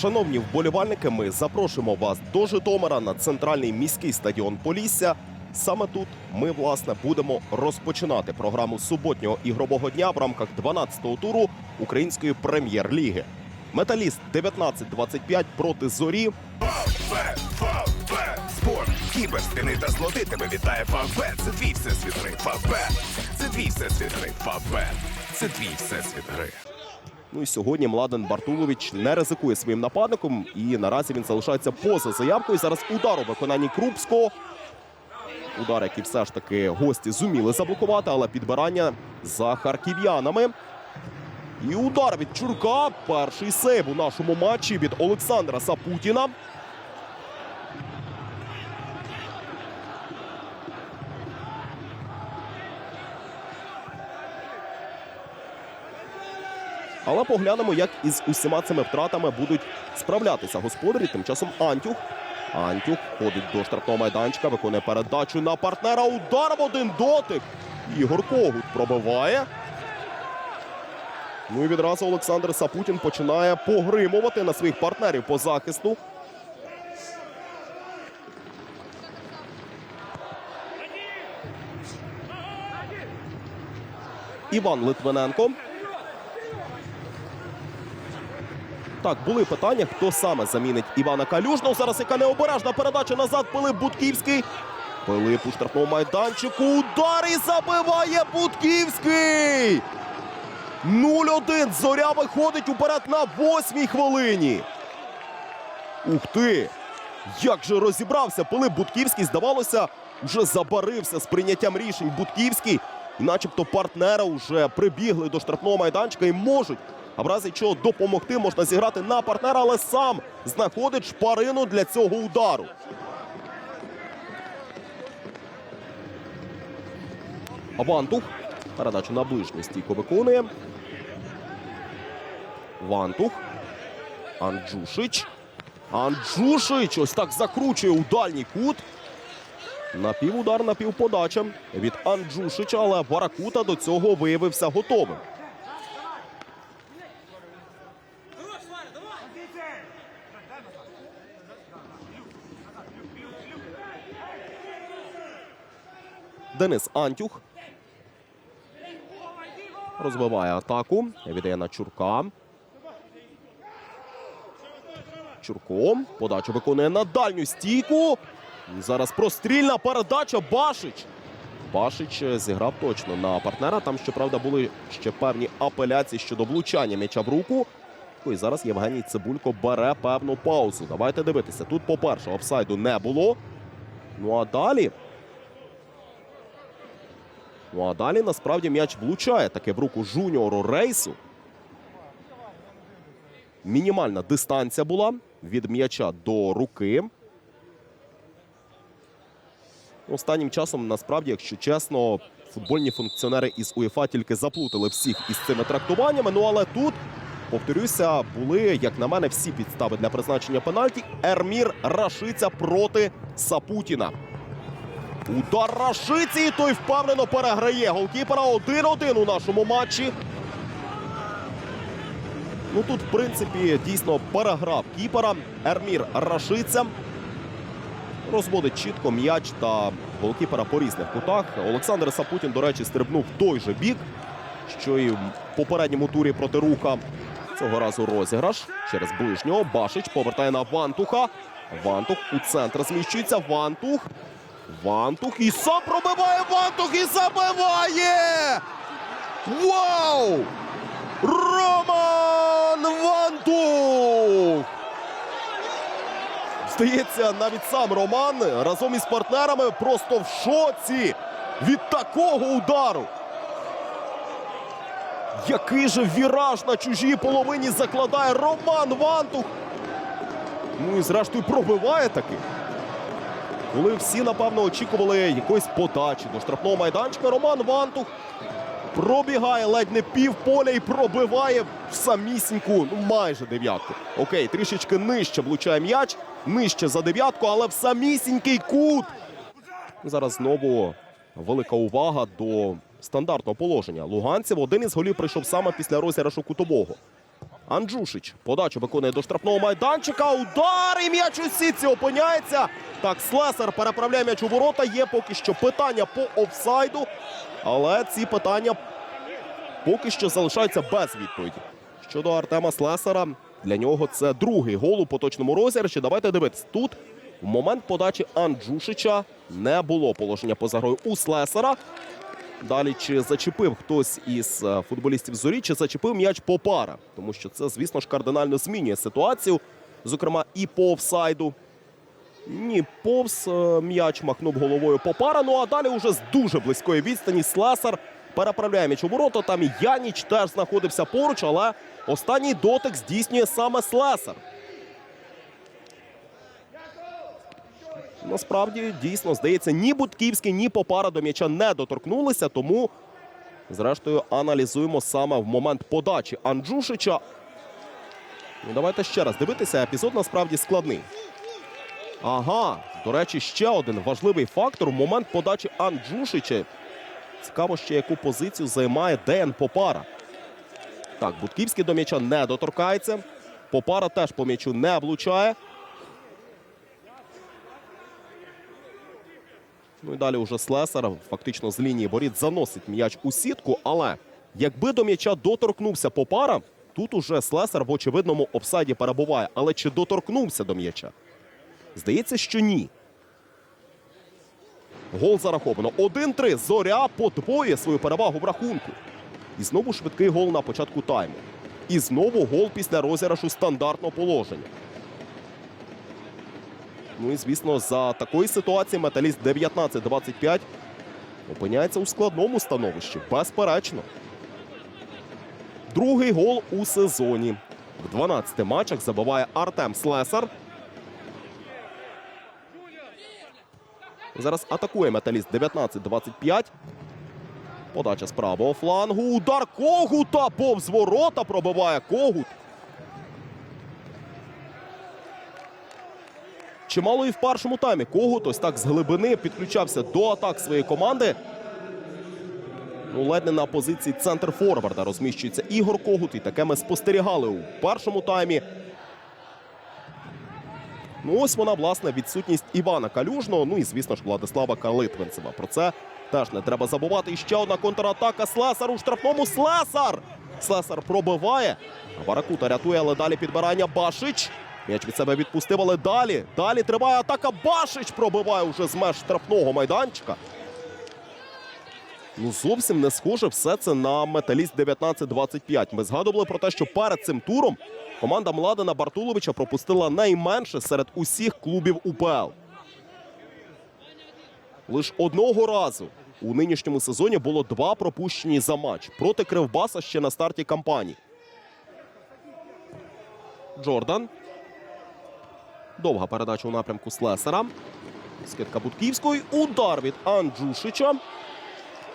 Шановні вболівальники, ми запрошуємо вас до Житомира на центральний міський стадіон Полісся. Саме тут ми власне будемо розпочинати програму суботнього ігрового дня в рамках 12-го туру української прем'єр-ліги. Металіст 19-25 проти зорі. Спорт, кіберстини та злоти тебе вітає Фавбет. Це твій всесвіт гри. Фавбет, це твій всесвіт гри. Фавбет, це твій всесвіт гри. Ну і сьогодні Младен Бартулович не ризикує своїм нападником, і наразі він залишається поза заявкою. Зараз удар у виконанні Крупського. Удар, який все ж таки гості зуміли заблокувати, але підбирання за харків'янами. І удар від Чурка. Перший сейв у нашому матчі від Олександра Сапутіна. Але поглянемо, як із усіма цими втратами будуть справлятися господарі. Тим часом Антюх. Антюх ходить до штрафного майданчика, виконує передачу на партнера. Удар в один дотик. Ігор Когут пробиває. Ну і відразу Олександр Сапутін починає погримувати на своїх партнерів по захисту. Іван Литвиненко. Так, були питання, хто саме замінить Івана Калюжного. Зараз яка необережна передача назад. Пилип Будківський. Пилип у штрафному майданчику. Удар і забиває Будківський. 0-1. Зоря виходить уперед на восьмій хвилині. Ух ти! Як же розібрався Пилип Будківський, здавалося, вже забарився з прийняттям рішень Будківський. І начебто партнера вже прибігли до штрафного майданчика і можуть, а в разі чого допомогти можна зіграти на партнера, але сам знаходить шпарину для цього удару. Вантух. Передачу на ближню стійко виконує. Вантух. Анджушич. Анджушич ось так закручує у дальній кут. Напівудар, напівподача від Анджушича, але Варакута до цього виявився готовим. Денис Антюх. Розвиває атаку. Віддає на Чурка. Чурко. Подачу виконує на дальню стійку. Зараз прострільна передача. Башич. Башич зіграв точно на партнера. Там, щоправда, були ще певні апеляції щодо влучання м'яча в руку. Ну, І зараз Євгеній Цибулько бере певну паузу. Давайте дивитися. Тут, по-перше, офсайду не було. Ну а далі. Ну а далі насправді м'яч влучає таке в руку жуніору рейсу. Мінімальна дистанція була від м'яча до руки. Останнім часом, насправді, якщо чесно, футбольні функціонери із УЄФА тільки заплутали всіх із цими трактуваннями. Ну але тут, повторюся, були, як на мене, всі підстави для призначення пенальті. Ермір Рашиця проти Сапутіна. Удар Рашиці, і той впевнено переграє голкіпера 1-1 у нашому матчі. Ну тут, в принципі, дійсно переграв кіпера. Ермір Рашиця. Розводить чітко м'яч та голкіпера по різних кутах. Олександр Сапутін, до речі, стрибнув той же бік, що і в попередньому турі проти руха. Цього разу розіграш через ближнього. Башич повертає на Вантуха. Вантух у центр зміщується. Вантух. Вантух і сам пробиває Вантух і забиває! Вау! Роман Вантух! Здається, навіть сам Роман разом із партнерами просто в шоці від такого удару. Який же віраж на чужій половині закладає Роман Вантух. Ну і зрештою пробиває таки. Коли всі, напевно, очікували якоїсь подачі до штрафного майданчика, Роман Вантух пробігає ледь не пів поля і пробиває в самісіньку, ну майже дев'ятку. Окей, трішечки нижче влучає м'яч, нижче за дев'ятку, але в самісінький кут. Зараз знову велика увага до стандартного положення. Луганців один із голів прийшов саме після розіграшу кутового. Анджушич. Подачу виконує до штрафного майданчика. Удар і м'яч у сітці опиняється. Так, Слесар переправляє м'яч у ворота. Є поки що питання по офсайду. Але ці питання поки що залишаються без відповіді. Щодо Артема Слесара, для нього це другий гол у поточному розіграші. Давайте дивитись. Тут в момент подачі Анджушича не було положення поза грою у Слесара. Далі чи зачепив хтось із е, футболістів зорі, чи зачепив м'яч Попара, тому що це, звісно ж, кардинально змінює ситуацію, зокрема і по офсайду. Ні, повз е, м'яч махнув головою Попара. Ну а далі уже з дуже близької відстані Слесар переправляє м'яч у ворота. Там Яніч теж знаходився поруч, але останній дотик здійснює саме Слесар. Насправді, дійсно, здається, ні Будківський, ні Попара до м'яча не доторкнулися, тому, зрештою, аналізуємо саме в момент подачі Анджушича. Ну, давайте ще раз дивитися. Епізод насправді складний. Ага, до речі, ще один важливий фактор в момент подачі Анджушича. Цікаво ще, яку позицію займає Деян Попара. Так, Будківський до м'яча не доторкається. Попара теж по м'ячу не влучає. Ну і далі уже Слесар фактично з лінії воріт заносить м'яч у сітку. Але якби до м'яча доторкнувся Попара, тут уже Слесар в очевидному офсайді перебуває. Але чи доторкнувся до м'яча? Здається, що ні. Гол зараховано. 1-3. Зоря подвоює свою перевагу в рахунку. І знову швидкий гол на початку тайму. І знову гол після розіграшу стандартного положення. Ну і звісно, за такої ситуації металіст 19-25 опиняється у складному становищі. Безперечно. Другий гол у сезоні. В 12 матчах забиває Артем Слесар. Зараз атакує металіст 19-25. Подача з правого флангу. Удар Когута повз ворота пробиває Когут. Чимало і в першому таймі. Когут ось так з глибини підключався до атак своєї команди. Ну, ледь не на позиції центр форварда розміщується Ігор Когут. І таке ми спостерігали у першому таймі. Ну, ось вона, власне, відсутність Івана Калюжного. Ну і, звісно ж, Владислава Калитвинцева. Про це теж не треба забувати. І ще одна контратака. Слесар у штрафному. Слесар! Слесар пробиває. Варакута рятує, але далі підбирання Башич. М'яч від себе відпустив, але далі. Далі триває атака. Башич пробиває уже з меж штрафного майданчика. Ну, зовсім не схоже все це на металіст 19-25. Ми згадували про те, що перед цим туром команда Младена Бартуловича пропустила найменше серед усіх клубів УПЛ. Лиш одного разу у нинішньому сезоні було два пропущені за матч проти Кривбаса ще на старті кампанії. Джордан. Довга передача у напрямку Слесара. Скидка Будківської. Удар від Анджушича.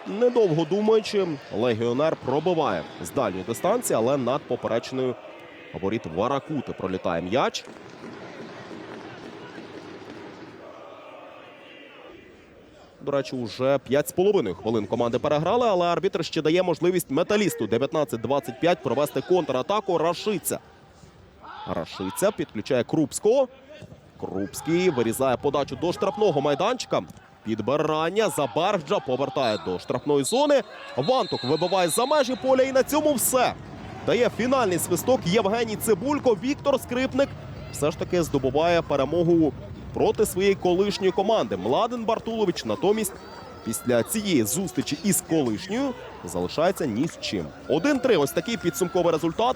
Недовго думаючи, легіонер пробиває з дальньої дистанції, але над поперечною воріт Варакути пролітає м'яч. До речі, уже 5,5 хвилин команди переграли, але арбітр ще дає можливість металісту 19-25 провести контратаку. Рашиця. Рашиця підключає Крупського. Крупський вирізає подачу до штрафного майданчика. Підбирання Забарджа повертає до штрафної зони. Вантук вибиває за межі поля. І на цьому все. Дає фінальний свисток Євгеній Цибулько. Віктор Скрипник все ж таки здобуває перемогу проти своєї колишньої команди. Младен Бартулович натомість після цієї зустрічі із колишньою залишається ні з чим. 1-3. Ось такий підсумковий результат.